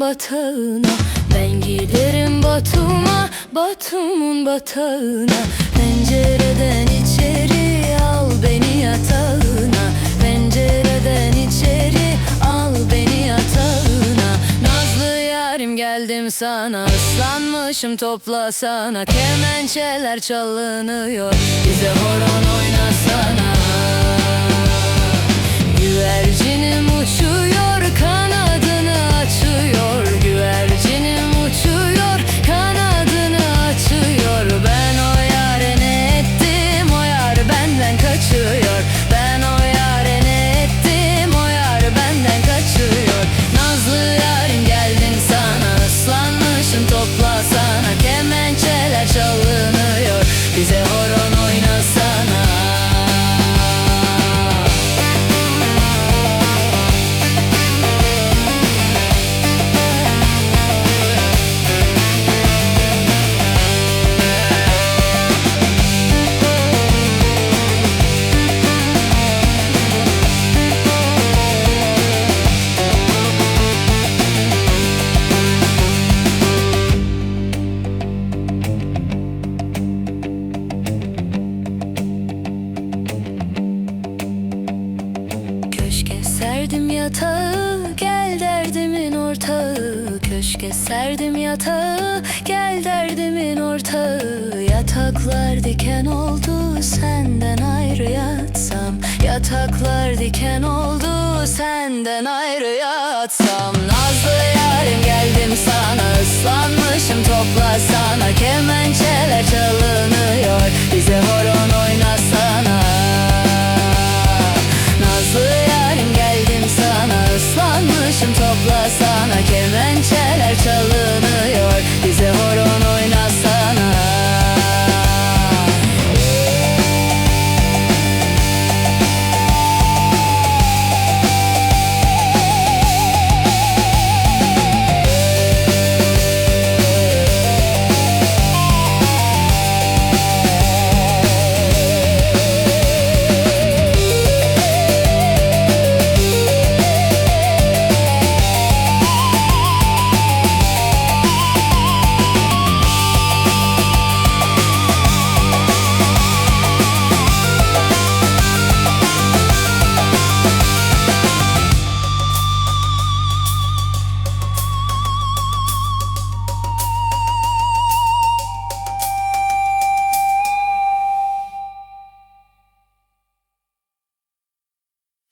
batağına Ben giderim Batum'a Batum'un batağına. Pencereden içeri al beni yatağına. Pencereden içeri al beni yatağına. Nazlı yarim geldim sana. Islanmışım toplasana Kemençeler çalınıyor bize horon oynasana serdim yatağı gel derdimin ortağı. Köşke serdim yatağı gel derdimin ortağı. Yataklar diken oldu senden ayrı yatsam. Yataklar diken oldu senden ayrı yatsam. Nazlı yarim geldim sana. Islanmışım topla sana Kemençeler çalınıyor toplasana kemençeler çalınır.